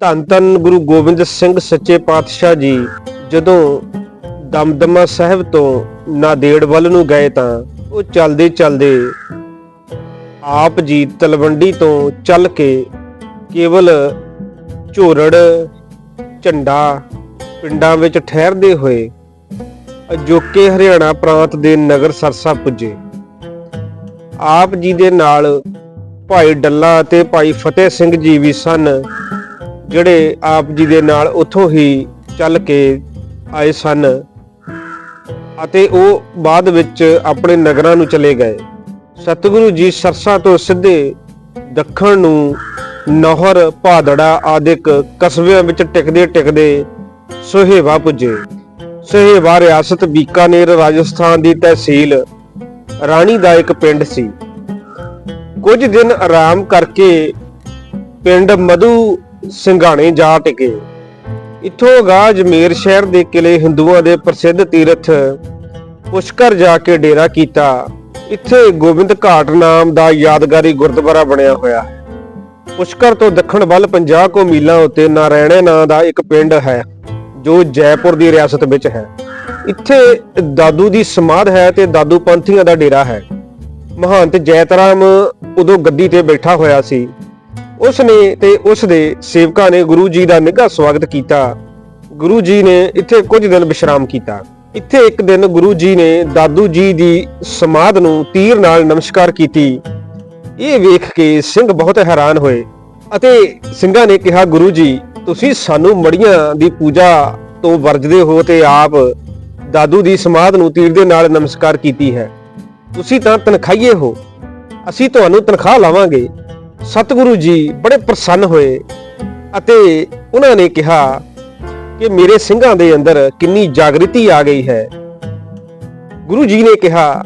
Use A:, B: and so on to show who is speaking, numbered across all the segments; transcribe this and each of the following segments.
A: ਧੰਨ ਧੰਨ ਗੁਰੂ ਗੋਬਿੰਦ ਸਿੰਘ ਸੱਚੇ ਪਾਤਸ਼ਾਹ ਜੀ, ਜਦੋਂ ਦਮਦਮਾ ਸਾਹਿਬ ਤੋਂ ਨਾਦੇੜ ਵੱਲ ਨੂੰ ਗਏ ਤਾਂ ਉਹ ਚੱਲਦੇ ਚੱਲਦੇ ਆਪ ਜੀ ਤਲਵੰਡੀ ਤੋਂ ਚੱਲ ਕੇ ਕੇਵਲ ਝੋਰੜ, ਝੰਡਾ ਪਿੰਡਾਂ ਵਿੱਚ ਠਹਿਰਦੇ ਹੋਏ ਅਜੋਕੇ ਹਰਿਆਣਾ ਪ੍ਰਾਂਤ ਦੇ ਨਗਰ ਸਰਸਾ ਪੁੱਜੇ। ਆਪ ਜੀ ਦੇ ਨਾਲ ਭਾਈ ਡੱਲਾ ਅਤੇ ਭਾਈ ਫਤਿਹ ਸਿੰਘ ਜੀ ਵੀ ਸਨ, ਜਿਹੜੇ ਆਪ ਜੀ ਦੇ ਨਾਲ ਉੱਥੋਂ ਹੀ ਚੱਲ ਕੇ ਆਏ ਸਨ ਅਤੇ ਉਹ ਬਾਅਦ ਵਿੱਚ ਆਪਣੇ ਨਗਰਾਂ ਨੂੰ ਚਲੇ ਗਏ। ਸਤਿਗੁਰੂ ਜੀ ਸਰਸਾ ਤੋਂ ਸਿੱਧੇ ਦੱਖਣ ਨੂੰ ਨਹਰ, ਭਾਦੜਾ ਆਦਿਕ ਕਸਬਿਆਂ ਵਿੱਚ ਟਿਕਦੇ ਟਿਕਦੇ ਸੁਹੇਵਾ ਪੁੱਜੇ। ਸੁਹੇਵਾ ਰਿਆਸਤ ਬੀਕਾਨੇਰ ਰਾਜਸਥਾਨ ਦੀ ਤਹਿਸੀਲ ਰਾਣੀ ਦਾ ਇੱਕ ਪਿੰਡ ਸੀ। ਕੁਝ ਦਿਨ ਆਰਾਮ ਕਰਕੇ ਪਿੰਡ ਮਧੂ ਸਿੰਘਾਣੇ ਜਾ ਟਿਕੇ। ਇੱਥੋਂ ਗਾ ਜਮੇਰ ਸ਼ਹਿਰ ਦੇ ਕਿਲੇ ਹਿੰਦੂਆਂ ਦੇ ਪ੍ਰਸਿੱਧ ਤੀਰਥ ਪੁਸ਼ਕਰ ਜਾ ਕੇ ਡੇਰਾ ਕੀਤਾ। ਇੱਥੇ ਗੋਬਿੰਦ ਘਾਟ ਨਾਮ ਦਾ ਯਾਦਗਾਰੀ ਗੁਰਦੁਆਰਾ ਬਣਿਆ ਹੋਇਆ ਹੈ। ਪੁਸ਼ਕਰ ਤੋਂ ਦੱਖਣ ਵੱਲ 50 ਕੋ ਮੀਲਾਂ ਉੱਤੇ ਨਾਰਾਇਣੇ ਨਾਂ ਦਾ ਇੱਕ ਪਿੰਡ ਹੈ, ਜੋ ਜੈਪੁਰ ਦੀ ਰਿਆਸਤ ਵਿੱਚ ਹੈ। ਇੱਥੇ ਦਾਦੂ ਦੀ ਸਮਾਧ ਹੈ ਤੇ ਦਾਦੂ ਪੰਥੀਆਂ ਦਾ ਡੇਰਾ ਹੈ। ਮਹੰਤ ਜੈਤਰਾਮ ਉਦੋਂ ਗੱਦੀ ਤੇ ਬੈਠਾ ਹੋਇਆ ਸੀ। ਉਸ ਨੇ ਤੇ ਉਸ ਦੇ ਸੇਵਕਾਂ ਨੇ ਗੁਰੂ ਜੀ ਦਾ ਨਿੱਘਾ ਸਵਾਗਤ ਕੀਤਾ। ਗੁਰੂ ਜੀ ਨੇ ਇੱਥੇ ਕੁਝ ਦਿਨ ਵਿਸ਼ਰਾਮ ਕੀਤਾ। ਇੱਥੇ ਇੱਕ ਦਿਨ ਗੁਰੂ ਜੀ ਨੇ ਦਾਦੂ ਜੀ ਦੀ ਸਮਾਧ ਨੂੰ ਤੀਰ ਨਾਲ ਨਮਸਕਾਰ ਕੀਤੀ। ਇਹ ਵੇਖ ਕੇ ਸਿੰਘ ਬਹੁਤ ਹੈਰਾਨ ਹੋਏ ਅਤੇ ਸਿੰਘਾਂ ਨੇ ਕਿਹਾ, ਗੁਰੂ ਜੀ, ਤੁਸੀਂ ਸਾਨੂੰ ਮੜੀਆਂ ਦੀ ਪੂਜਾ ਤੋਂ ਵਰਜਦੇ ਹੋ ਤੇ ਆਪ ਦਾਦੂ ਦੀ ਸਮਾਧ ਨੂੰ ਤੀਰ ਦੇ ਨਾਲ ਨਮਸਕਾਰ ਕੀਤੀ ਹੈ। ਤੁਸੀਂ ਤਾਂ ਤਨਖਾਹੀਏ ਹੋ। ਅਸੀਂ ਤੁਹਾਨੂੰ ਤਨਖਾਹ ਲਾਵਾਂਗੇ। ਸਤਿਗੁਰੂ ਜੀ ਬੜੇ ਪ੍ਰਸੰਨ ਹੋਏ ਅਤੇ ਉਹਨਾਂ ਨੇ ਕਿਹਾ ਕਿ ਮੇਰੇ ਸਿੰਘਾਂ ਦੇ ਅੰਦਰ ਕਿੰਨੀ ਜਾਗ੍ਰਿਤੀ ਆ ਗਈ ਹੈ। ਗੁਰੂ ਜੀ ਨੇ ਕਿਹਾ,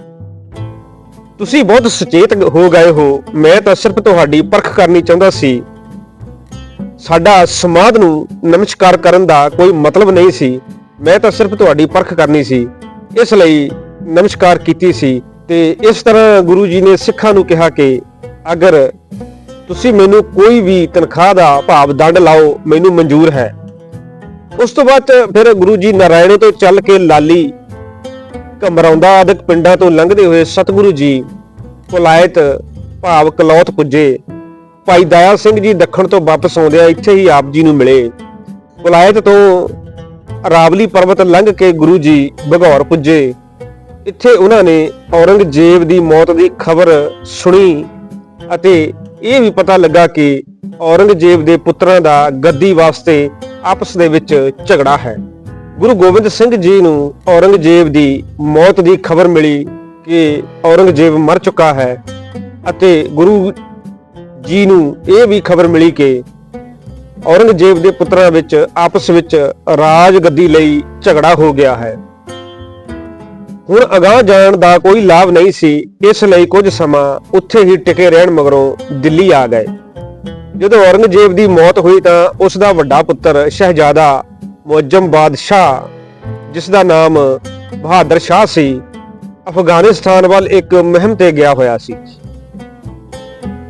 A: ਤੁਸੀਂ ਬਹੁਤ ਸੁਚੇਤ ਹੋ ਗਏ ਹੋ। ਮੈਂ ਤਾਂ ਸਿਰਫ ਤੁਹਾਡੀ ਪਰਖ ਕਰਨੀ ਚਾਹੁੰਦਾ ਸੀ। ਸਾਡਾ ਸਮਾਧ ਨੂੰ ਨਮਸਕਾਰ ਕਰਨ ਦਾ ਕੋਈ ਮਤਲਬ ਨਹੀਂ ਸੀ। ਮੈਂ ਤਾਂ ਸਿਰਫ ਤੁਹਾਡੀ ਪਰਖ ਕਰਨੀ ਸੀ। ਇਸ ਲਈ ਨਮਸਕਾਰ ਕੀਤੀ ਸੀ। ਤੇ ਇਸ ਤਰ੍ਹਾਂ ਗੁਰੂ ਜੀ ਨੇ ਸਿੱਖਾਂ ਨੂੰ ਕਿਹਾ ਕਿ ਅਗਰ ਤੁਸੀਂ ਮੈਨੂੰ ਕੋਈ ਵੀ ਤਨਖਾਹ ਦਾ ਭਾਵ ਦੰਡ ਲਾਓ, ਮੈਨੂੰ ਮਨਜ਼ੂਰ ਹੈ। ਉਸ ਤੋਂ ਬਾਅਦ ਫਿਰ ਗੁਰੂ ਜੀ ਨਾਰਾਇਣੇ ਤੋਂ ਚੱਲ ਕੇ ਲਾਲੀ ਕਮਰੌਂਦਾ ਆਦਿਕ ਪਿੰਡਾਂ ਤੋਂ ਲੰਘਦੇ ਹੋਏ ਸਤਿਗੁਰੂ ਜੀ ਕੁਲਾਇਤ ਭਾਵ ਕਲੌਤ ਪੁੱਜੇ। ਭਾਈ ਦਇਆ ਸਿੰਘ ਜੀ ਦੱਖਣ ਤੋਂ ਵਾਪਸ ਆਉਂਦਿਆਂ ਇੱਥੇ ਹੀ ਆਪ ਜੀ ਨੂੰ ਮਿਲੇ। ਕੁਲਾਇਤ ਤੋਂ ਰਾਵਲੀ ਪਰਬਤ ਲੰਘ ਕੇ ਗੁਰੂ ਜੀ ਬਗੌਰ ਪੁੱਜੇ। ਇੱਥੇ ਉਹਨਾਂ ਨੇ ਔਰੰਗਜ਼ੇਬ ਦੀ ਮੌਤ ਦੀ ਖਬਰ ਸੁਣੀ ਅਤੇ ਇਹ ਵੀ ਪਤਾ ਲੱਗਾ ਕਿ ਔਰੰਗਜ਼ੇਬ ਦੇ ਪੁੱਤਰਾਂ ਦਾ ਗੱਦੀ ਵਾਸਤੇ ਆਪਸ ਦੇ ਵਿੱਚ ਝਗੜਾ ਹੈ। ਗੁਰੂ ਗੋਬਿੰਦ ਸਿੰਘ ਜੀ ਨੂੰ ਔਰੰਗਜ਼ੇਬ ਦੀ ਮੌਤ ਦੀ ਖਬਰ ਮਿਲੀ ਕਿ ਔਰੰਗਜ਼ੇਬ ਮਰ ਚੁੱਕਾ ਹੈ ਅਤੇ ਗੁਰੂ ਜੀ ਨੂੰ ਇਹ ਵੀ ਖਬਰ ਮਿਲੀ ਕਿ ਔਰੰਗਜ਼ੇਬ ਦੇ ਪੁੱਤਰਾਂ ਵਿੱਚ ਆਪਸ ਵਿੱਚ ਰਾਜ ਗੱਦੀ ਲਈ ਝਗੜਾ ਹੋ ਗਿਆ ਹੈ। ਹੁਣ ਅਗਾਹ ਜਾਣ ਦਾ ਕੋਈ ਲਾਭ ਨਹੀਂ ਸੀ। ਇਸ ਲਈ ਕੁਝ ਸਮਾਂ ਉੱਥੇ ਹੀ ਟਿਕੇ ਰਹਿਣ ਮਗਰੋਂ ਦਿੱਲੀ ਆ ਗਏ। ਜਦੋਂ ਔਰੰਗਜ਼ੇਬ ਦੀ ਮੌਤ ਹੋਈ ਤਾਂ ਉਸ ਦਾ ਵੱਡਾ ਪੁੱਤਰ ਸ਼ਹਿਜ਼ਾਦਾ ਮੁਅੱਜਮ ਬਾਦਸ਼ਾਹ, ਜਿਸ ਦਾ ਨਾਮ ਬਹਾਦਰ ਸ਼ਾਹ ਸੀ, ਅਫਗਾਨਿਸਤਾਨ ਵੱਲ ਇੱਕ ਮਹਿਮ ਤੇ ਗਿਆ ਹੋਇਆ ਸੀ।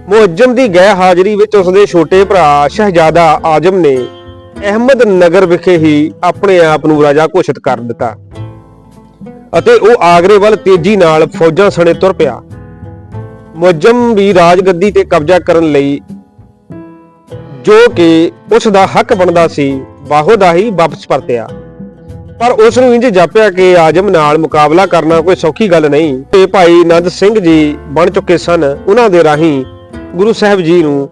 A: ਮੁਅੱਜਮ ਦੀ ਗੈਰ ਹਾਜ਼ਰੀ ਵਿੱਚ ਉਸਦੇ ਛੋਟੇ ਭਰਾ ਸ਼ਹਿਜ਼ਾਦਾ ਆਜਮ ਨੇ ਅਹਿਮਦ ਨਗਰ ਵਿਖੇ ਹੀ ਆਪਣੇ ਆਪ ਨੂੰ ਰਾਜਾ ਘੋਸ਼ਿਤ ਕਰ ਦਿੱਤਾ। ਅਤੇ ਉਹ ਆਗਰੇ ਵੱਲ ਤੇਜ਼ੀ ਨਾਲ ਫੌਜਾਂ ਸਣੇ ਤੁਰ ਪਿਆ। ਮੁਅੱਜਮ ਵੀ ਰਾਜਗੱਦੀ ਤੇ ਕਬਜ਼ਾ ਕਰਨ ਲਈ ਜੋ ਕਿ ਉਸ ਦਾ ਹੱਕ ਬਣਦਾ ਸੀ, ਬਾਹੋ ਦਾ ਹੀ ਵਾਪਸ ਪਰਤਿਆ। ਪਰ ਉਸ ਨੂੰ ਇੰਜ ਜਾਪਿਆ ਕਿ ਆਜਮ ਨਾਲ ਮੁਕਾਬਲਾ ਕਰਨਾ ਕੋਈ ਸੌਖੀ ਗੱਲ ਨਹੀਂ। ਤੇ ਭਾਈ ਨੰਦ ਸਿੰਘ ਜੀ ਬਣ ਚੁੱਕੇ ਸਨ। ਉਹਨਾਂ ਦੇ ਰਾਹੀਂ ਗੁਰੂ ਸਾਹਿਬ ਜੀ ਨੂੰ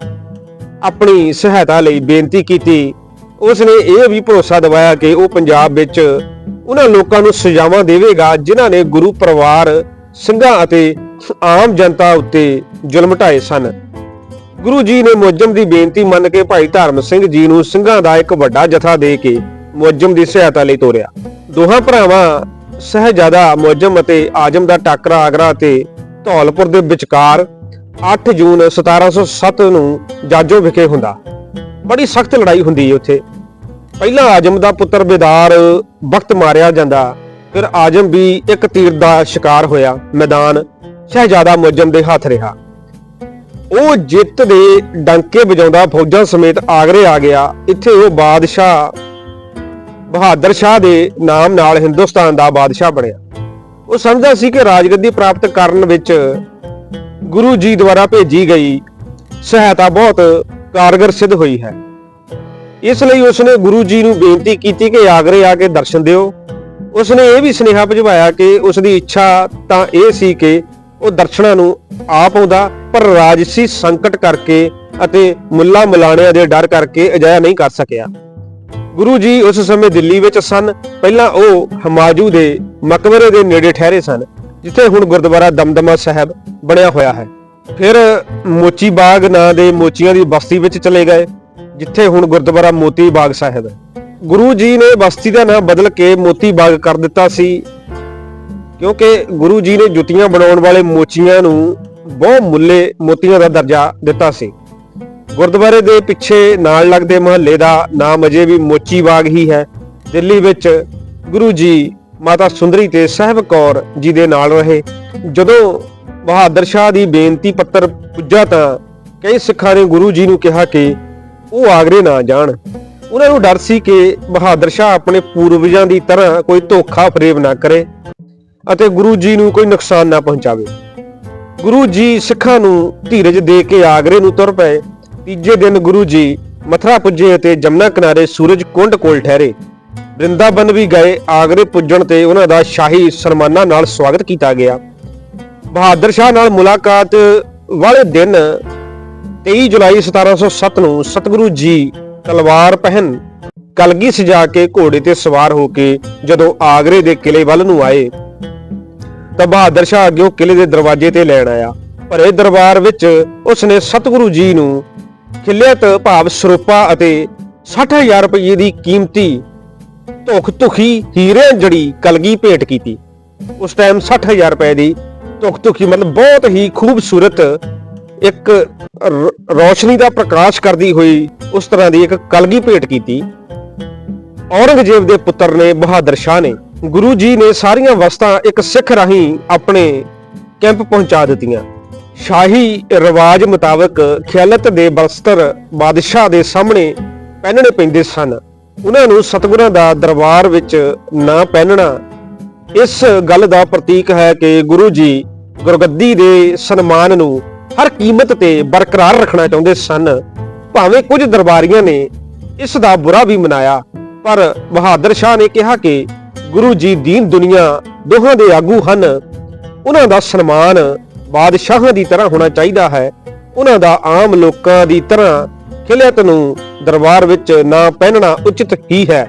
A: ਆਪਣੀ ਸਹਾਇਤਾ ਲਈ ਬੇਨਤੀ ਕੀਤੀ। ਉਸ ਨੇ ਇਹ ਵੀ ਭਰੋਸਾ ਦਿਵਾਇਆ ਕਿ ਉਹ ਪੰਜਾਬ ਵਿੱਚ ਉਹਨਾਂ ਲੋਕਾਂ ਨੂੰ ਸਜਾਵਾਂ ਦੇਵੇਗਾ, ਜਿਨ੍ਹਾਂ ਨੇ ਗੁਰੂ ਪਰਿਵਾਰ, ਸਿੰਘਾਂ ਅਤੇ ਆਮ ਜਨਤਾ ਉੱਤੇ ਜ਼ੁਲਮ ਢਾਏ ਸਨ। ਗੁਰੂ ਜੀ ਨੇ ਮੁਅੱਜਮ ਦੀ ਬੇਨਤੀ ਮੰਨ ਕੇ ਭਾਈ ਧਰਮ ਸਿੰਘ ਜੀ ਨੂੰ ਸਿੰਘਾਂ ਦਾ ਇੱਕ ਵੱਡਾ ਜਥਾ ਦੇ ਕੇ ਮੁਅੱਜਮ ਦੀ ਸਹਾਇਤਾ ਲਈ ਤੋਰਿਆ। ਦੋਹਾਂ ਭਰਾਵਾਂ ਸਹਿਜਾਦਾ ਮੁਅੱਜਮ ਅਤੇ ਆਜਮ ਦਾ ਟਾਕਰਾ ਆਗਰਾ ਤੇ ਧੌਲਪੁਰ ਦੇ ਵਿਚਕਾਰ 8 ਜੂਨ 1707 ਨੂੰ ਜਾਜੋ ਵਿਖੇ ਹੁੰਦਾ। ਬੜੀ ਸਖਤ ਲੜਾਈ ਹੁੰਦੀ ਹੈ ਉੱਥੇ। ਪਹਿਲਾਂ ਆਜਮ ਦਾ ਪੁੱਤਰ ਬੇਦਾਰ ਵਕਤ ਮਾਰਿਆ ਜਾਂਦਾ, ਫਿਰ ਆਜਮ ਵੀ ਇੱਕ ਤੀਰ ਦਾ ਸ਼ਿਕਾਰ ਹੋਇਆ ਮੈਦਾਨ, ਸ਼ਹਿਜ਼ਾਦਾ ਮੁਅੱਜਮ ਦੇ ਹੱਥ ਰਿਹਾ। ਉਹ ਜਿੱਤ ਦੇ ਡੰਕੇ ਵਜਾਉਂਦਾ ਫੌਜਾਂ ਸਮੇਤ ਆਗਰੇ ਆ ਗਿਆ। ਇੱਥੇ ਉਹ ਬਾਦਸ਼ਾਹ ਬਹਾਦਰ ਸ਼ਾਹ ਦੇ ਨਾਮ ਨਾਲ ਹਿੰਦੁਸਤਾਨ ਦਾ ਬਾਦਸ਼ਾਹ ਬਣਿਆ। ਉਹ ਸਮਝਦਾ ਸੀ ਕਿ ਰਾਜਗੱਦੀ ਪ੍ਰਾਪਤ ਕਰਨ ਵਿੱਚ ਗੁਰੂ ਜੀ ਦੁਆਰਾ ਭੇਜੀ ਗਈ ਸਹਾਇਤਾ ਬਹੁਤ ਕਾਰਗਰ ਸਿੱਧ ਹੋਈ ਹੈ। ਇਸ ਲਈ ਉਸਨੇ ਗੁਰੂ ਜੀ ਨੂੰ ਬੇਨਤੀ ਕੀਤੀ ਕਿ ਆਗਰੇ ਆ ਕੇ ਦਰਸ਼ਨ ਦਿਓ। ਉਸਨੇ ਇਹ ਵੀ ਸੁਨੇਹਾ ਭਜਵਾਇਆ ਕਿ ਉਸ ਦੀ ਇੱਛਾ ਤਾਂ ਇਹ ਸੀ ਕਿ ਉਹ ਦਰਸ਼ਨਾਂ ਨੂੰ ਆਪ ਆਉਂਦਾ, ਪਰ ਰਾਜਸੀ ਸੰਕਟ ਕਰਕੇ ਅਤੇ ਮੁੱਲਾ ਮੁਲਾਣਿਆਂ ਦੇ ਡਰ ਕਰਕੇ ਅਜਾਇਆ ਨਹੀਂ ਕਰ ਸਕਿਆ। ਗੁਰੂ ਜੀ ਉਸ ਸਮੇਂ ਦਿੱਲੀ ਵਿੱਚ ਸਨ। ਪਹਿਲਾਂ ਉਹ ਹਮਾਜੂ ਦੇ ਮਕਬਰੇ ਦੇ ਨੇੜੇ ਠਹਿਰੇ ਸਨ, ਜਿੱਥੇ ਹੁਣ ਗੁਰਦੁਆਰਾ ਦਮਦਮਾ ਸਾਹਿਬ ਬਣਿਆ ਹੋਇਆ ਹੈ। ਫਿਰ ਮੋਚੀ ਬਾਗ ਨਾਂ ਦੇ ਮੋਚੀਆਂ ਦੀ ਬਸਤੀ ਵਿੱਚ ਚਲੇ ਗਏ। ਜਿੱਥੇ ਹੁਣ ਗੁਰਦੁਆਰਾ ਮੋਤੀ ਬਾਗ ਸਾਹਿਬ ਹੈ। ਗੁਰੂ ਜੀ ਨੇ ਬਸਤੀ ਦਾ ਨਾਮ ਬਦਲ ਕੇ ਮੋਤੀ ਬਾਗ ਕਰ ਦਿੱਤਾ ਸੀ, ਕਿਉਂਕਿ ਗੁਰੂ ਜੀ ਨੇ ਜੁੱਤੀਆਂ ਬਣਾਉਣ ਵਾਲੇ ਮੋਚੀਆਂ ਨੂੰ ਬਹੁ ਮੁੱਲੇ ਮੋਤੀਆਂ ਦਾ ਦਰਜਾ ਦਿੱਤਾ ਸੀ। ਗੁਰਦੁਆਰੇ ਦੇ ਪਿੱਛੇ ਨਾਲ ਲੱਗਦੇ ਮਹੱਲੇ ਦਾ ਨਾਮ ਅਜੇ ਵੀ ਮੋਚੀ ਬਾਗ ਹੀ ਹੈ। ਦਿੱਲੀ ਵਿੱਚ ਗੁਰੂ ਜੀ, ਮਾਤਾ ਸੁੰਦਰੀ ਤੇ ਸਾਹਿਬ ਕੌਰ ਜੀ ਦੇ ਨਾਲ ਰਹੇ। ਜਦੋਂ ਬਹਾਦਰ ਸ਼ਾਹ ਦੀ ਬੇਨਤੀ ਪੱਤਰ ਪੁੱਜਾ ਤਾਂ ਕਈ ਸਿੱਖਾਂ ਨੇ ਗੁਰੂ ਜੀ ਨੂੰ ਕਿਹਾ ਕਿ ਉਹ ਆਗਰੇ ਨਾ ਜਾਣ। ਉਹਨਾਂ ਨੂੰ ਡਰ ਸੀ ਕਿ ਬਹਾਦਰ ਸ਼ਾਹ ਆਪਣੇ ਪੂਰਵਜਾਂ ਦੀ ਤਰ੍ਹਾਂ ਕੋਈ ਧੋਖਾ ਫਰੇਬ ਨਾ ਕਰੇ ਅਤੇ ਗੁਰੂ ਜੀ ਨੂੰ ਕੋਈ ਨੁਕਸਾਨ ਨਾ ਪਹੁੰਚਾਵੇ। ਗੁਰੂ ਜੀ ਸਿੱਖਾਂ ਨੂੰ ਧੀਰਜ ਦੇ ਕੇ ਆਗਰੇ ਨੂੰ ਤੁਰ ਪਏ। ਤੀਜੇ ਦਿਨ ਗੁਰੂ ਜੀ ਮਥਰਾ ਪੁੱਜੇ ਅਤੇ ਜਮਨਾ ਕਿਨਾਰੇ ਸੂਰਜ ਕੁੰਡ ਕੋਲ ਠਹਿਰੇ। ਬ੍ਰਿੰਦਾਬਨ ਵੀ ਗਏ। ਆਗਰੇ ਪੁੱਜਣ ਤੇ ਉਹਨਾਂ ਦਾ ਸ਼ਾਹੀ ਸਨਮਾਨਾਂ ਨਾਲ ਸਵਾਗਤ ਕੀਤਾ ਗਿਆ। ਬਹਾਦਰ ਸ਼ਾਹ ਨਾਲ ਮੁਲਾਕਾਤ ਵਾਲੇ ਦਿਨ 23 ਜੁਲਾਈ 1707 ਨੂੰ ਸਤਿਗੁਰੂ ਜੀ ਤਲਵਾਰ ਪਹਿਨ ਕਲਗੀ ਸਜਾ ਕੇ ਘੋੜੇ ਤੇ ਸਵਾਰ ਹੋ ਕੇ ਜਦੋਂ ਆਗਰੇ ਦੇ ਕਿਲੇ ਵੱਲ ਨੂੰ ਆਏ, ਤਾਂ ਬਹਾਦਰ ਸ਼ਾਹ ਅੱਗੇ ਕਿਲੇ ਦੇ ਦਰਵਾਜ਼ੇ ਤੇ ਲੈਣ ਆਇਆ। ਭਰੇ ਦਰਬਾਰ ਵਿੱਚ ਉਸਨੇ ਸਤਿਗੁਰੂ ਜੀ ਨੂੰ ਖਿਲਿਅਤ ਭਾਵ ਸਰੂਪਾ ਅਤੇ 60000 ਰੁਪਏ ਦੀ ਕੀਮਤੀ ਧੁਖ ਧੁਖੀ ਹੀਰੇ ਜੜੀ ਕਲਗੀ ਭੇਟ ਕੀਤੀ। ਉਸ ਟਾਈਮ 60000 ਰੁਪਏ ਦੀ ਧੁਖ ਧੁਖੀ ਮਤਲਬ ਬਹੁਤ ਹੀ ਖੂਬਸੂਰਤ ਇੱਕ ਰ- ਦਾ ਪ੍ਰਕਾਸ਼ ਕਰਦੀ ਹੋਈ ਉਸ ਤਰ੍ਹਾਂ ਦੀ ਇੱਕ ਕਲਗੀ ਭੇਟ ਕੀਤੀ। ਔਰੰਗਜ਼ੇਬ ਦੇ ਪੁੱਤਰ ਨੇ, ਬਹਾਦਰ ਸ਼ਾਹ ਨੇ, ਗੁਰੂ ਜੀ ਨੇ ਸਾਰੀਆਂ ਵਸਤਾਂ ਇੱਕ ਸਿੱਖ ਰਾਹੀਂ ਆਪਣੇ ਕੈਂਪ ਪਹੁੰਚਾ ਦਿੱਤੀਆਂ। ਸ਼ਾਹੀ ਰਿਵਾਜ ਮੁਤਾਬਕ ਖਿਆਲਤ ਦੇ ਬਸਤਰ ਬਾਦਸ਼ਾਹ ਦੇ ਸਾਹਮਣੇ ਪਹਿਨਣੇ ਪੈਂਦੇ ਸਨ। ਉਹਨਾਂ ਨੂੰ ਸਤਿਗੁਰਾਂ ਦਾ ਦਰਬਾਰ ਵਿੱਚ ਨਾ ਪਹਿਨਣਾ ਇਸ ਗੱਲ ਦਾ ਪ੍ਰਤੀਕ ਹੈ ਕਿ ਗੁਰੂ ਜੀ ਗੁਰਗੱਦੀ ਦੇ ਸਨਮਾਨ ਨੂੰ ਹਰ ਕੀਮਤ ਤੇ ਬਰਕਰਾਰ ਰੱਖਣਾ ਚਾਹੁੰਦੇ ਸਨ। ਭਾਵੇਂ ਕੁਝ ਦਰਬਾਰੀਆਂ ਨੇ ਇਸ ਦਾ ਬੁਰਾ ਵੀ ਮਨਾਇਆ, ਪਰ ਬਹਾਦਰ ਸ਼ਾਹ ਨੇ ਕਿਹਾ ਕਿ ਗੁਰੂ ਜੀ ਦੀਨ ਦੁਨੀਆ ਦੋਹਾਂ ਦੇ ਆਗੂ ਹਨ। ਉਹਨਾਂ ਦਾ ਸਨਮਾਨ ਬਾਦਸ਼ਾਹਾਂ ਦੀ ਤਰ੍ਹਾਂ ਹੋਣਾ ਚਾਹੀਦਾ ਹੈ। ਉਹਨਾਂ ਦਾ ਆਮ ਲੋਕਾਂ ਦੀ ਤਰ੍ਹਾਂ ਖਿਲਿਅਤ ਨੂੰ ਦਰਬਾਰ ਵਿੱਚ ਨਾ ਪਹਿਨਣਾ ਉਚਿਤ ਹੀ ਹੈ।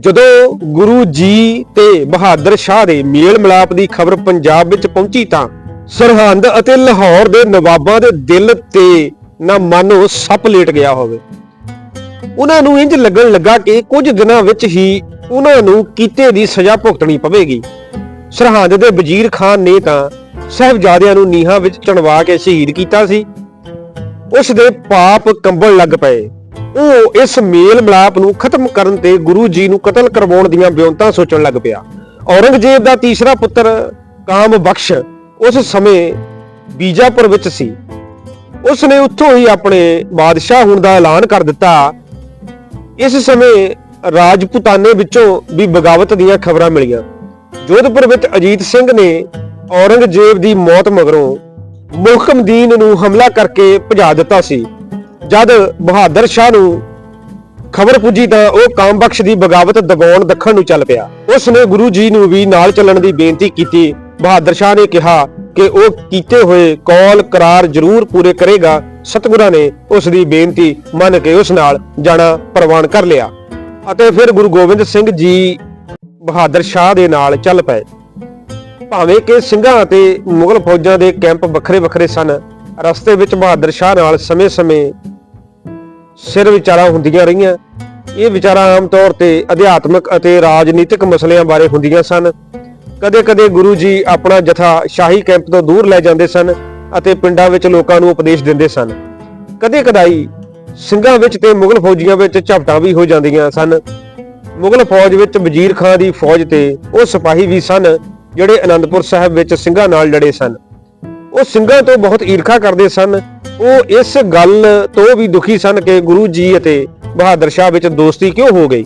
A: ਜਦੋਂ ਗੁਰੂ ਜੀ ਤੇ ਬਹਾਦਰ ਸ਼ਾਹ ਦੇ ਮੇਲ ਮਿਲਾਪ ਦੀ ਖਬਰ ਪੰਜਾਬ ਵਿੱਚ ਪਹੁੰਚੀ ਤਾਂ ਸਰਹੰਦ ਅਤੇ ਲਾਹੌਰ ਦੇ ਨਵਾਬਾਂ ਦੇ ਦਿਲ ਤੇ ਨਾ ਮਾਨੋ ਸੱਪ ਲੇਟ ਗਿਆ ਹੋਵੇ। ਉਹਨਾਂ ਨੂੰ ਇੰਜ ਲੱਗਣ ਲੱਗਾ ਕਿ ਕੁਝ ਦਿਨਾਂ ਵਿੱਚ ਹੀ ਉਹਨਾਂ ਨੂੰ ਕੀਤੇ ਦੀ ਸਜ਼ਾ ਭੁਗਤਣੀ ਪਵੇਗੀ। ਸਰਹੰਦ ਦੇ ਵਜ਼ੀਰ ਖਾਨ ਨੇ ਤਾਂ ਸਹਿਬਜ਼ਾਦਿਆਂ ਨੂੰ ਨੀਹਾਂ ਵਿੱਚ ਚਣਵਾ ਕੇ ਸ਼ਹੀਦ ਕੀਤਾ ਸੀ। ਉਸ ਦੇ ਪਾਪ ਕੰਬਣ ਲੱਗ ਪਏ। ਉਹ ਇਸ ਮੇਲ ਮਿਲਾਪ ਨੂੰ ਖਤਮ ਕਰਨ ਤੇ ਗੁਰੂ ਜੀ ਨੂੰ ਕਤਲ ਕਰਵਾਉਣ ਦੀਆਂ ਬਿਉਂਤਾਂ ਸੋਚਣ ਲੱਗ ਪਿਆ। ਔਰੰਗਜ਼ੇਬ ਦਾ ਤੀਸਰਾ ਪੁੱਤਰ ਕਾਮ ਬਖਸ਼ ਉਸ ਸਮੇਂ ਬੀਜਾਪੁਰ ਵਿੱਚ ਸੀ। ਉਸ ਨੇ ਉੱਥੋਂ ਹੀ ਆਪਣੇ ਬਾਦਸ਼ਾਹ ਹੋਣ ਦਾ ਐਲਾਨ ਕਰ ਦਿੱਤਾ। ਇਸ ਸਮੇਂ ਰਾਜਪੂਤਾਨੇ ਵਿੱਚੋਂ ਵੀ ਬਗਾਵਤ ਦੀਆਂ ਖਬਰਾਂ ਮਿਲੀਆਂ। ਜੋਧਪੁਰ ਵਿੱਚ ਅਜੀਤ ਸਿੰਘ ਨੇ ਔਰੰਗਜ਼ੇਬ ਦੀ ਮੌਤ ਮਗਰੋਂ ਮੁਹਕਮਦੀਨ ਨੂੰ ਹਮਲਾ ਕਰਕੇ ਭਜਾ ਦਿੱਤਾ ਸੀ। ਜਦ ਬਹਾਦਰ ਸ਼ਾਹ ਨੂੰ ਖਬਰ ਪੁੱਜੀ ਤਾਂ ਉਹ ਕਾਮਬਖਸ਼ ਦੀ ਬਗਾਵਤ ਦਬਾਉਣ ਦੱਖਣ ਨੂੰ ਚੱਲ ਪਿਆ। ਉਸ ਨੇ ਗੁਰੂ ਜੀ ਨੂੰ ਵੀ ਨਾਲ ਚੱਲਣ ਦੀ ਬੇਨਤੀ ਕੀਤੀ। ਬਹਾਦਰ ਸ਼ਾਹ ਨੇ ਕਿਹਾ ਕਿ ਉਹ ਕੀਤੇ ਹੋਏ ਕੌਲ ਕਰਾਰ ਜ਼ਰੂਰ ਪੂਰੇ ਕਰੇਗਾ। ਸਤਿਗੁਰਾਂ ਨੇ ਉਸ ਦੀ ਬੇਨਤੀ ਮੰਨ ਕੇ ਉਸ ਨਾਲ ਜਾਣਾ ਪ੍ਰਵਾਨ ਕਰ ਲਿਆ। ਅਤੇ ਫਿਰ ਗੁਰੂ ਗੋਬਿੰਦ ਸਿੰਘ ਜੀ ਬਹਾਦਰ ਸ਼ਾਹ ਦੇ ਨਾਲ ਚੱਲ ਪਏ। ਭਾਵੇਂ ਕਿ ਸਿੰਘਾਂ ਅਤੇ ਮੁਗਲ ਫੌਜਾਂ ਦੇ ਕੈਂਪ ਵੱਖਰੇ ਵੱਖਰੇ ਸਨ, ਰਸਤੇ ਵਿੱਚ ਬਹਾਦਰ ਸ਼ਾਹ ਨਾਲ ਸਮੇਂ-ਸਮੇਂ ਸਿਰ ਵਿਚਾਰਾਂ ਹੁੰਦੀਆਂ ਰਹੀਆਂ। ਇਹ ਵਿਚਾਰਾਂ ਆਮ ਤੌਰ ਤੇ ਅਧਿਆਤਮਿਕ ਅਤੇ ਰਾਜਨੀਤਿਕ ਮਸਲਿਆਂ ਬਾਰੇ ਹੁੰਦੀਆਂ ਸਨ। ਕਦੇ-ਕਦੇ ਗੁਰੂ ਜੀ ਆਪਣਾ ਜਥਾ ਸ਼ਾਹੀ ਕੈਂਪ ਤੋਂ ਦੂਰ ਲੈ ਜਾਂਦੇ ਸਨ ਅਤੇ ਪਿੰਡਾਂ ਵਿੱਚ ਲੋਕਾਂ ਨੂੰ ਉਪਦੇਸ਼ ਦਿੰਦੇ ਸਨ। ਕਦੇ-ਕਦਾਈ ਸਿੰਘਾਂ ਵਿੱਚ ਤੇ ਮੁਗਲ ਫੌਜੀਆਂ ਵਿੱਚ ਝਪਟਾਂ ਵੀ ਹੋ ਜਾਂਦੀਆਂ ਸਨ। ਮੁਗਲ ਫੌਜ ਵਿੱਚ ਵਜ਼ੀਰ ਖਾਨ ਦੀ ਫੌਜ ਤੇ ਉਹ ਸਿਪਾਹੀ ਵੀ ਸਨ, ਜਿਹੜੇ ਅਨੰਦਪੁਰ ਸਾਹਿਬ ਵਿੱਚ ਸਿੰਘਾਂ ਨਾਲ ਲੜੇ ਸਨ। ਉਹ ਸਿੰਘਾਂ ਤੋਂ ਬਹੁਤ ਈਰਖਾ ਕਰਦੇ ਸਨ। ਉਹ ਇਸ ਗੱਲ ਤੋਂ ਵੀ ਦੁਖੀ ਸਨ ਕਿ ਗੁਰੂ ਜੀ ਅਤੇ ਬਹਾਦਰ ਸ਼ਾਹ ਵਿੱਚ ਦੋਸਤੀ ਕਿਉਂ ਹੋ ਗਈ।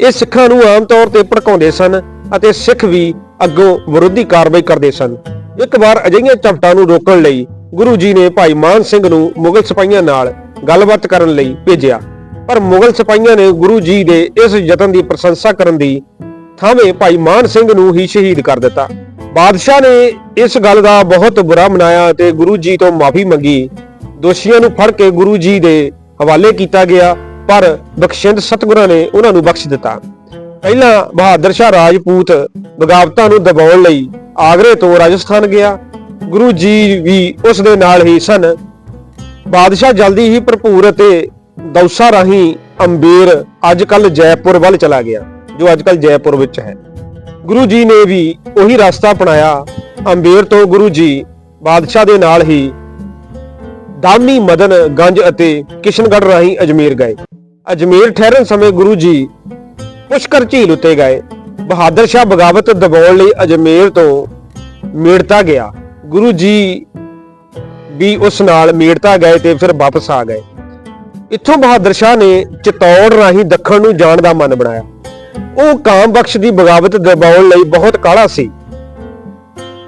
A: ਇਹ ਸਿੱਖਾਂ ਨੂੰ ਆਮ ਤੌਰ ਤੇ ਭੜਕਾਉਂਦੇ ਸਨ ਅਤੇ ਸਿੱਖ ਵੀ ਅੱਗੋਂ ਵਿਰੋਧੀ ਕਾਰਵਾਈ ਕਰਦੇ ਸਨ। ਇੱਕ ਵਾਰ ਅਜਿਹੀਆਂ ਝਪਟਾਂ ਨੂੰ ਰੋਕਣ ਲਈ ਗੁਰੂ ਜੀ ਨੇ ਭਾਈ ਮਾਨ ਸਿੰਘ ਨੂੰ ਮੁਗਲ ਸਿਪਾਹੀਆਂ ਨਾਲ ਗੱਲਬਾਤ ਕਰਨ ਲਈ ਭੇਜਿਆ। ਪਰ ਮੁਗਲ ਸਿਪਾਹੀਆਂ ਨੇ ਗੁਰੂ ਜੀ ਦੇ ਇਸ ਯਤਨ ਦੀ ਪ੍ਰਸ਼ੰਸਾ ਕਰਨ ਦੀ ਥਾਵੇਂ ਭਾਈ ਮਾਨ ਸਿੰਘ ਨੂੰ ਹੀ ਸ਼ਹੀਦ ਕਰ ਦਿੱਤਾ। ਬਾਦਸ਼ਾਹ ਨੇ ਇਸ ਗੱਲ ਦਾ ਬਹੁਤ ਬੁਰਾ ਮਨਾਇਆ ਤੇ ਗੁਰੂ ਜੀ ਤੋਂ ਮਾਫੀ ਮੰਗੀ। ਦੋਸ਼ੀਆਂ ਨੂੰ ਫੜ ਕੇ ਗੁਰੂ ਜੀ ਦੇ ਹਵਾਲੇ ਕੀਤਾ ਗਿਆ, ਪਰ ਬਖਸ਼ਿੰਦ ਸਤਿਗੁਰਾਂ ਨੇ ਉਹਨਾਂ ਨੂੰ ਬਖਸ਼ ਦਿੱਤਾ। ਪਹਿਲਾਂ ਬਹਾਦਰ ਸ਼ਾਹ ਰਾਜਪੂਤ ਬਗਾਵਤਾਂ ਨੂੰ ਦਬਾਉਣ ਲਈ ਆਗਰੇ ਤੋਂ ਰਾਜਸਥਾਨ ਗਿਆ। ਗੁਰੂ ਜੀ ਵੀ ਉਸ ਦੇ ਨਾਲ ਹੀ ਸਨ। ਬਾਦਸ਼ਾਹ ਜਲਦੀ ਹੀ ਭਰਪੂਰ ਅਤੇ ਦੌਸਾ ਰਾਹੀਂ ਅੰਬੇਰ ਅੱਜ ਕੱਲ ਜੈਪੁਰ ਵੱਲ ਚਲਾ ਗਿਆ, ਜੋ ਅੱਜ ਕੱਲ ਜੈਪੁਰ ਵਿੱਚ ਹੈ। ਗੁਰੂ ਜੀ ਨੇ ਵੀ ਉਹੀ ਰਸਤਾ ਅਪਣਾਇਆ। ਅੰਬੇਰ ਤੋਂ ਗੁਰੂ ਜੀ ਬਾਦਸ਼ਾਹ ਦੇ ਨਾਲ ਹੀ ਦਾਮੀ ਮਦਨ, ਗੰਜ ਅਤੇ ਕਿਸ਼ਨਗੜ੍ਹ ਰਾਹੀਂ ਅਜਮੇਰ ਗਏ। ਅਜਮੇਰ ਠਹਿਰਨ ਸਮੇਂ ਗੁਰੂ ਜੀ ਪੁਸ਼ਕਰ ਝੀਲ ਉੱਤੇ ਗਏ। ਬਹਾਦਰ ਸ਼ਾਹ ਬਗਾਵਤ ਦਬਾਉਣ ਲਈ ਅਜਮੇਰ ਤੋਂ ਮੇੜਤਾ ਗਿਆ। ਗੁਰੂ ਜੀ ਵੀ ਉਸ ਨਾਲ ਮੇੜਤਾ ਗਏ ਤੇ ਫਿਰ ਵਾਪਸ ਆ ਗਏ। ਇੱਥੋਂ ਬਹਾਦਰ ਸ਼ਾਹ ਨੇ ਚਿਤੌੜ ਰਾਹੀਂ ਦੱਖਣ ਨੂੰ ਜਾਣ ਦਾ ਮਨ ਬਣਾਇਆ। ਉਹ ਕਾਮਬਖਸ਼ ਦੀ ਬਗਾਵਤ ਦਬਾਉਣ ਲਈ ਬਹੁਤ ਕਾਲਾ ਸੀ।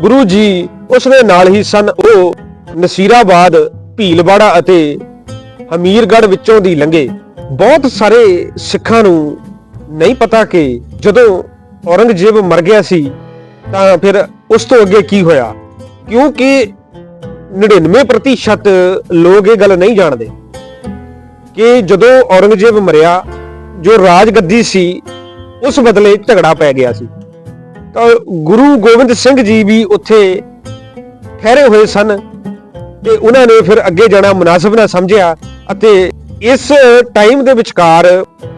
A: ਗੁਰੂ ਜੀ ਉਸ ਦੇ ਨਾਲ ਹੀ ਸਨ। ਉਹ ਨਸੀਰਾਬਾਦ, ਭੀਲਵਾੜਾ ਅਤੇ ਹਮੀਰਗੜ੍ਹ ਵਿੱਚੋਂ ਦੀ ਲੰਘੇ। ਬਹੁਤ ਸਾਰੇ ਸਿੱਖਾਂ ਨੂੰ ਨਹੀਂ ਪਤਾ ਕਿ ਜਦੋਂ ਔਰੰਗਜ਼ੇਬ ਮਰ ਗਿਆ ਸੀ, ਤਾਂ ਫਿਰ ਉਸ ਤੋਂ ਅੱਗੇ ਕੀ ਹੋਇਆ? ਕਿਉਂਕਿ 99% ਲੋਕ ਇਹ ਗੱਲ ਨਹੀਂ ਜਾਣਦੇ ਕਿ ਜਦੋਂ ਔਰੰਗਜ਼ੇਬ ਮਰਿਆ, ਜੋ ਰਾਜ ਗੱਦੀ ਸੀ, ਉਸ ਬਦਲੇ ਝਗੜਾ ਪੈ ਗਿਆ ਸੀ। ਤਾਂ ਗੁਰੂ ਗੋਬਿੰਦ ਸਿੰਘ ਜੀ ਵੀ ਉੱਥੇ ਠਹਿਰੇ ਹੋਏ ਸਨ ਤੇ ਉਹਨਾਂ ਨੇ ਫਿਰ ਅੱਗੇ ਜਾਣਾ ਮੁਨਾਸਬ ਨਾ ਸਮਝਿਆ ਅਤੇ ਇਸ ਟਾਈਮ ਦੇ ਵਿਚਕਾਰ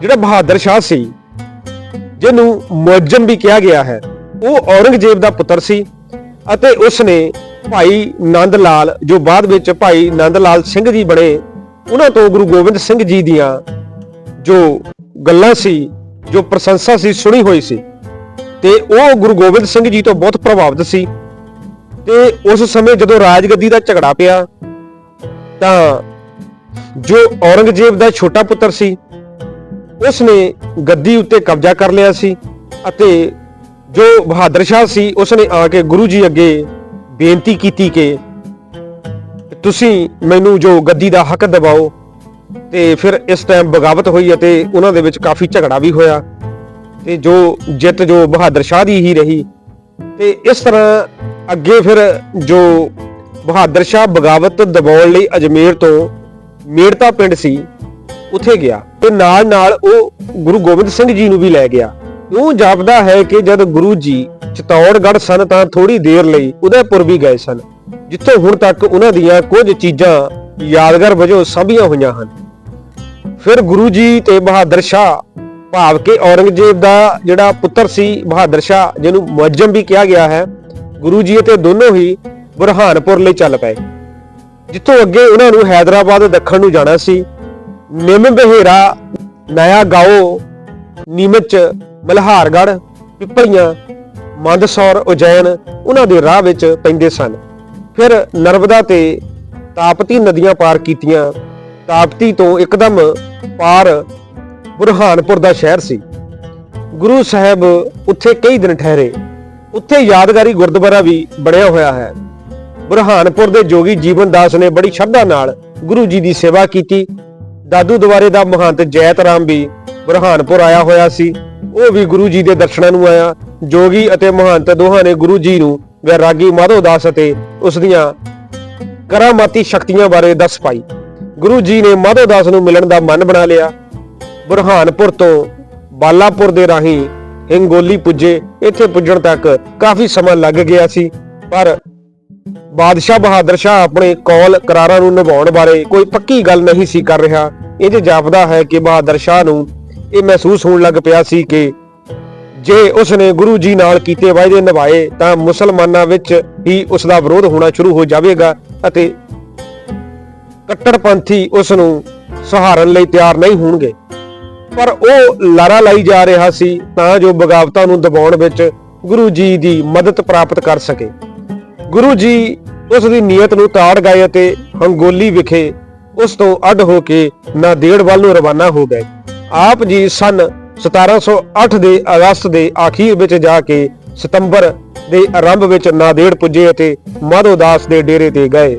A: ਜਿਹੜਾ ਬਹਾਦਰ ਸ਼ਾਹ ਸੀ ਜਿਹਨੂੰ ਮੁਅੱਜਮ ਵੀ ਕਿਹਾ ਗਿਆ ਹੈ। ਉਹ ਔਰੰਗਜ਼ੇਬ ਦਾ ਪੁੱਤਰ ਸੀ ਅਤੇ ਉਸ ਨੇ ਭਾਈ ਨੰਦ ਲਾਲ ਜੋ ਬਾਅਦ ਵਿੱਚ ਭਾਈ ਨੰਦ ਲਾਲ ਸਿੰਘ ਜੀ ਬਣੇ, ਉਹਨਾਂ ਤੋਂ ਗੁਰੂ ਗੋਬਿੰਦ ਸਿੰਘ ਜੀ ਦੀਆਂ ਜੋ ਗੱਲਾਂ ਸੀ, ਜੋ ਪ੍ਰਸ਼ੰਸਾ ਸੀ, ਸੁਣੀ ਹੋਈ ਸੀ। ਤੇ ਉਹ ਗੁਰੂ ਗੋਬਿੰਦ ਸਿੰਘ ਜੀ ਤੋਂ ਬਹੁਤ ਪ੍ਰਭਾਵਿਤ ਸੀ। ਤੇ ਉਸ ਸਮੇਂ ਜਦੋਂ ਰਾਜਗੱਦੀ ਦਾ ਝਗੜਾ ਪਿਆ, ਤਾਂ ਜੋ ਔਰੰਗਜ਼ੇਬ ਦਾ ਛੋਟਾ ਪੁੱਤਰ ਸੀ ਉਸ ਨੇ ਗੱਦੀ ਉੱਤੇ ਕਬਜ਼ਾ ਕਰ ਲਿਆ ਸੀ ਅਤੇ ਜੋ ਬਹਾਦਰ ਸ਼ਾਹ ਸੀ ਉਸ ਨੇ ਆ ਕੇ ਗੁਰੂ ਜੀ ਅੱਗੇ ਬੇਨਤੀ ਕੀਤੀ ਕਿ ਤੁਸੀਂ ਮੈਨੂੰ ਜੋ ਗੱਦੀ ਦਾ ਹੱਕ ਦਿਵਾਓ ਤੇ ਫਿਰ ਇਸ ਟਾਈਮ ਬਗਾਵਤ ਹੋਈ ਅਤੇ ਉਹਨਾਂ ਦੇ ਵਿੱਚ ਕਾਫੀ ਝਗੜਾ ਵੀ ਹੋਇਆ ਤੇ ਜੋ ਜਿੱਤ ਜੋ ਬਹਾਦਰ ਸ਼ਾਹ ਦੀ ਹੀ ਰਹੀ ਤੇ ਇਸ ਤਰ੍ਹਾਂ ਅੱਗੇ ਫਿਰ ਜੋ ਬਹਾਦਰ ਸ਼ਾਹ ਬਗਾਵਤ ਦਬਾਉਣ ਲਈ ਅਜਮੇਰ ਤੋਂ ਮੇੜਤਾ ਪਿੰਡ ਸੀ ਉੱਥੇ ਗਿਆ ਤੇ ਨਾਲ ਨਾਲ ਉਹ ਗੁਰੂ ਗੋਬਿੰਦ ਸਿੰਘ ਜੀ ਨੂੰ ਵੀ ਲੈ ਗਿਆ। ਉਹ ਜਾਪਦਾ ਹੈ ਕਿ ਜਦ ਗੁਰੂ ਜੀ ਚਿਤੌੜਗੜ੍ਹ ਸਨ ਤਾਂ ਥੋੜੀ ਦੇਰ ਲਈ ਉਦੈਪੁਰ ਵੀ ਗਏ ਸਨ, ਜਿੱਥੋਂ ਹੁਣ ਤੱਕ ਉਹਨਾਂ ਦੀਆਂ ਕੁਝ ਚੀਜ਼ਾਂ ਯਾਦਗਾਰ ਵਜੋਂ ਸਾਂਭੀਆਂ ਹੋਈਆਂ ਹਨ। ਫਿਰ ਗੁਰੂ ਜੀ ਤੇ ਬਹਾਦਰ ਸ਼ਾਹ ਭਾਵ ਕੇ ਔਰੰਗਜ਼ੇਬ ਦਾ ਜਿਹੜਾ ਪੁੱਤਰ ਸੀ, ਬਹਾਦਰ ਸ਼ਾਹ, ਜਿਹਨੂੰ ਮੁਅੱਜਮ ਵੀ ਕਿਹਾ ਗਿਆ ਹੈ, ਗੁਰੂ ਜੀ ਅਤੇ ਦੋਨੋਂ ਹੀ ਬੁਰਹਾਨਪੁਰ ਲਈ ਚੱਲ ਪਏ। ਜਿੱਥੋਂ ਅੱਗੇ ਉਹਨਾਂ ਨੂੰ ਹైదరాబాద్ ਦੱਖਣ ਨੂੰ ਜਾਣਾ ਸੀ ਨਿੰਮ ਬਹਿਰਾ ਨਇਆ ਗਾਓ, ਨੀਮਚ ਮਲਹਾਰਗੜ੍ਹ ਪਿੱਪਲੀਆਂ, ਮੰਦਸੌਰ, ਉਜੈਨ, ਉਹਨਾਂ ਦੇ ਰਾਹ ਵਿੱਚ ਪੈਂਦੇ ਸਨ। ਫਿਰ ਨਰਮਦਾ ਤੇ ਤਾਪਤੀ ਨਦੀਆਂ ਪਾਰ ਕੀਤੀਆਂ। ਤਾਪਤੀ ਤੋਂ ਇੱਕਦਮ ਪਾਰ ਬੁਰਹਾਨਪੁਰ ਦਾ ਸ਼ਹਿਰ ਸੀ। ਗੁਰੂ ਸਾਹਿਬ ਉੱਥੇ ਕਈ ਦਿਨ ਠਹਿਰੇ। ਉੱਥੇ ਯਾਦਗਾਰੀ ਗੁਰਦੁਆਰਾ ਵੀ ਬਣਿਆ ਹੋਇਆ ਹੈ। ਬੁਰਹਾਨਪੁਰ ਦੇ ਜੋਗੀ ਜੀਵਨ ਦਾਸ ਨੇ ਬੜੀ ਸ਼ਰਧਾ ਨਾਲ ਗੁਰੂ ਜੀ ਦੀ ਸੇਵਾ ਕੀਤੀ। ਦਾਦੂ ਦੁਆਰੇ ਦਾ ਮਹੰਤ ਜੈਤ ਰਾਮ ਵੀ ਬੁਰਹਾਨਪੁਰ ਆਇਆ ਹੋਇਆ ਸੀ। ਉਹ ਵੀ ਗੁਰੂ ਜੀ ਦੇ ਦਰਸ਼ਨਾਂ ਨੂੰ ਆਇਆ। ਜੋਗੀ ਅਤੇ ਮਹੰਤ ਦੋਹਾਂ ਨੇ ਗੁਰੂ ਜੀ ਨੂੰ ਵੈਰਾਗੀ ਮਾਧੋ ਦਾਸ ਅਤੇ ਉਸ ਦੀਆਂ ਕਰਾਮਾਤੀ ਸ਼ਕਤੀਆਂ ਬਾਰੇ ਦੱਸ ਪਾਈ। ਗੁਰੂ ਜੀ ਨੇ ਮਾਧੋ ਦਾਸ ਨੂੰ ਮਿਲਣ ਦਾ ਮਨ ਬਣਾ ਲਿਆ। ਬੁਰਹਾਨਪੁਰ ਤੋਂ ਬਾਲਾਪੁਰ ਦੇ ਰਾਹੀਂ ਹਿੰਗੋਲੀ ਪੁੱਜੇ। ਇੱਥੇ ਪੁੱਜਣ ਤੱਕ ਕਾਫੀ ਸਮਾਂ ਲੱਗ ਗਿਆ ਸੀ। ਪਰ ਬਾਦਸ਼ਾਹ ਬਹਾਦਰ ਸ਼ਾਹ ਆਪਣੇ ਕੌਲ ਕਰਾਰਾਂ ਨੂੰ ਨਿਭਾਉਣ ਬਾਰੇ ਕੋਈ ਪੱਕੀ ਗੱਲ ਨਹੀਂ ਸੀ ਕਰ ਰਿਹਾ। ਇਹ ਜਾਪਦਾ ਹੈ ਕਿ ਬਹਾਦਰ ਸ਼ਾਹ ਨੂੰ ਇਹ ਮਹਿਸੂਸ ਹੋਣ ਲੱਗ ਪਿਆ ਸੀ ਕਿ ਜੇ ਉਸ ਨੇ ਗੁਰੂ ਜੀ ਨਾਲ ਕੀਤੇ ਵਾਅਦੇ ਨਿਭਾਏ, ਤਾਂ ਮੁਸਲਮਾਨਾਂ ਵਿੱਚ ਹੀ ਉਸ ਦਾ ਵਿਰੋਧ ਹੋਣਾ ਸ਼ੁਰੂ ਹੋ ਜਾਵੇਗਾ ਅਤੇ ਕੱਟੜਪੰਥੀ ਉਸ ਨੂੰ ਸਹਾਰਨ ਲਈ ਤਿਆਰ ਨਹੀਂ ਹੋਣਗੇ। ਪਰ ਉਹ ਲਾਰਾ ਲਾਈ ਜਾ ਰਿਹਾ ਸੀ ਤਾਂ ਜੋ ਬਗਾਵਤਾਂ ਨੂੰ ਦਬਾਉਣ ਵਿੱਚ ਗੁਰੂ ਜੀ ਦੀ ਮਦਦ ਪ੍ਰਾਪਤ ਕਰ ਸਕੇ। ਗੁਰੂ ਜੀ ਉਸ ਦੀ ਨੀਅਤ ਨੂੰ ਤਾੜ ਗਏ ਅਤੇ ਹੰਗੋਲੀ ਵਿਖੇ ਉਸ ਤੋਂ ਅੱਡ ਹੋ ਕੇ ਨਾਦੇੜ ਵੱਲ ਨੂੰ ਰਵਾਨਾ ਹੋ ਗਏ। ਆਪ ਜੀ ਸਨ 1708 ਦੇ ਅਗਸਤ ਦੇ ਆਖੀਰ ਵਿੱਚ ਜਾ ਕੇ ਸਤੰਬਰ ਦੇ ਆਰੰਭ ਵਿੱਚ ਨਾਦੇੜ ਪੁੱਜੇ ਅਤੇ ਮਾਧੋ ਦਾਸ ਦੇ ਡੇਰੇ ਤੇ ਗਏ।